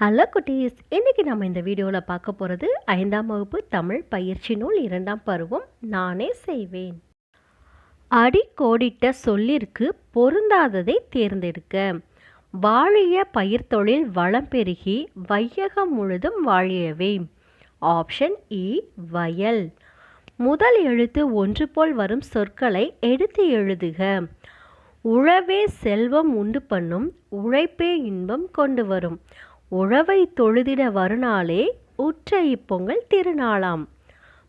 Hello குட்டீஸ். இன்றைக்கி நம்ம இந்த வீடியோவில் பார்க்க போகிறது ஐந்தாம் வகுப்பு தமிழ் பயிற்சி நூல் இரண்டாம் பருவம் நானே செய்வேன். அடி கோடிட்ட சொல்லிற்கு பொருந்தாததை தேர்ந்தெடுக்க. வாழிய பயிர் தொழில் வளம் பெருகி வையகம் முழுதும் வாழியவே. ஆப்ஷன் இ e, வயல். முதல் எழுத்து ஒன்று போல் வரும் சொற்களை எடுத்து எழுதுக. உழவே செல்வம் உண்டு பண்ணும் உழைப்பே இன்பம் கொண்டு வரும். உழவை தொழுதிட வருநாளே உற்ற இப்பொங்கல் திருநாளாம்.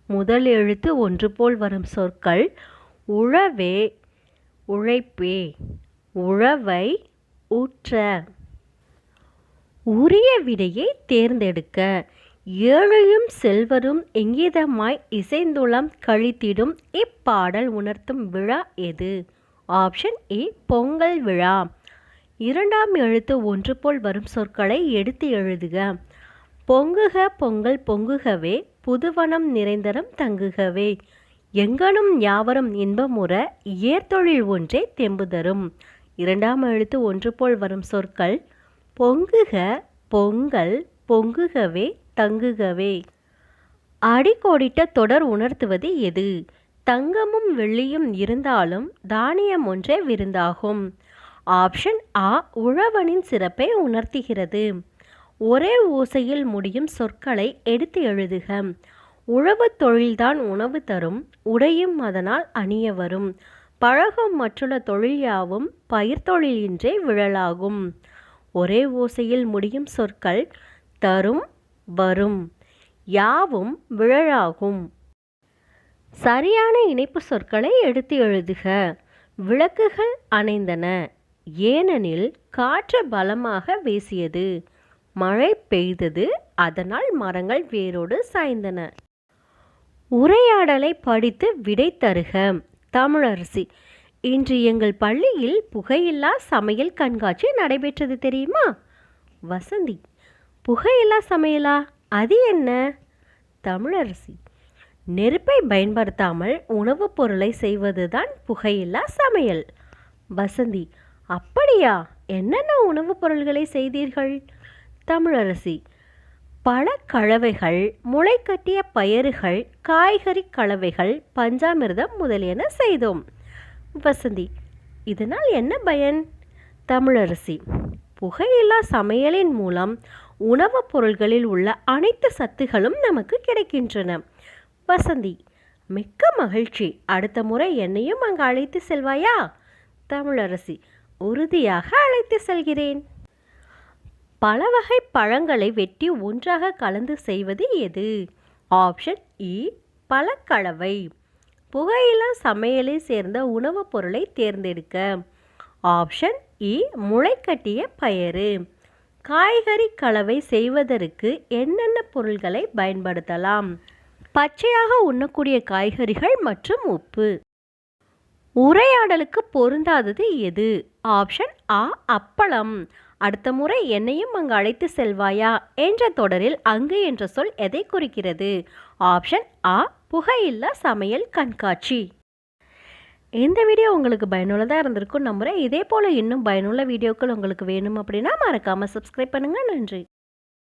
முதல் எழுத்து ஒன்று போல் வரும் சொற்கள் உழவே உழைப்பே உழவை உற்ற. உரிய விடையை தேர்ந்தெடுக்க ஏழையும் செல்வரும் எங்கீதமாய் இசைந்துளம் கழித்திடும் இப்பாடல் உணர்த்தும் விழா எது? ஆப்ஷன் ஏ பொங்கல் விழா. இரண்டாம் எழுத்து ஒன்று போல் வரும் சொற்களை எடுத்து எழுதுக. பொங்குக பொங்கல் பொங்குகவே புதுவனம் நிறைந்தரம் தங்குகவே. எங்கனும் யாவரும் இன்பமுற ஏர்தொழில் ஒன்றே தெம்பு தரும். இரண்டாம் எழுத்து ஒன்று போல் வரும் சொற்கள் பொங்குக பொங்கல் பொங்குகவே தங்குகவே. அடிக்கோடிட்ட தொடர் உணர்த்துவது எது? தங்கமும் வெள்ளியும் இருந்தாலும் தானியம் ஒன்றே விருந்தாகும். ஆப்ஷன் ஆ உழவனின் சிறப்பை உணர்த்துகிறது. ஒரே ஓசையில் முடியும் சொற்களை எடுத்து எழுதுக. உழவு தொழில்தான் உணவு தரும் உடையும் அதனால் அணிய வரும். பழகும் மற்றுள்ள தொழில் யாவும் பயிர் தொழிலின்றே விழலாகும். ஒரே ஓசையில் முடியும் சொற்கள் தரும் வரும் யாவும் விழலாகும். சரியான இணைப்பு சொற்களை எடுத்து எழுதுக. விளக்குகள் அணைந்தன. ஏனெனில் காற்று பலமாக வீசியது. மழை பெய்தது அதனால் மரங்கள் வேரோடு சாய்ந்தன. உரையாடலை படித்து விடை தருக தமிழரசி. இன்று எங்கள் பள்ளியில் புகையில்லா சமையல் கண்காட்சி நடைபெற்றது தெரியுமா? வசந்தி. புகையில்லா சமையலா? அது என்ன? தமிழரசி. நெருப்பை பயன்படுத்தாமல் உணவுப் பொருளை செய்வதுதான் புகையில்லா சமையல். வசந்தி. அப்படியா? என்னென்ன உணவுப் பொருள்களை செய்தீர்கள்? தமிழரசி பல கலவைகள் முளைக்கட்டிய பயறுகள் காய்கறி கலவைகள் பஞ்சாமிர்தம் முதலியன செய்தோம். வசந்தி இதனால் என்ன பயன்? தமிழரசி புகையில்லா சமையலின் மூலம் உணவுப் பொருள்களில் உள்ள அனைத்து சத்துகளும் நமக்கு கிடைக்கின்றன. வசந்தி மிக்க மகிழ்ச்சி. அடுத்த முறை என்னையும் அங்கு அழைத்து செல்வாயா? தமிழரசி உறுதியாக அழைத்து செல்கிறேன். பல வகை பழங்களை வெட்டி ஒன்றாக கலந்து செய்வது எது? ஆப்ஷன் இ பழக்கலவை. புகையிலா சமையலை சேர்ந்த உணவுப் பொருளை தேர்ந்தெடுக்க. ஆப்ஷன் இ முளைக்கட்டிய பயறு. காய்கறி கலவை செய்வதற்கு என்னென்ன பொருள்களை பயன்படுத்தலாம்? பச்சையாக உண்ணக்கூடிய காய்கறிகள் மற்றும் உப்பு. உரையாடலுக்கு பொருந்தாதது எது? ஆப்ஷன் ஆ அப்பளம். அடுத்த முறை என்னையும் அங்கு அழைத்து செல்வாயா? என்ற தொடரில் அங்கு என்ற சொல் எதை குறிக்கிறது? ஆப்ஷன் ஆ புகையில்லா சமையல் கண்காட்சி. இந்த வீடியோ உங்களுக்கு பயனுள்ளதாக இருந்திருக்கும் நம்புகிறேன் இதே போல் இன்னும் பயனுள்ள வீடியோக்கள் உங்களுக்கு வேணும் அப்படின்னா மறக்காமல் சப்ஸ்கிரைப் பண்ணுங்கள் நன்றி.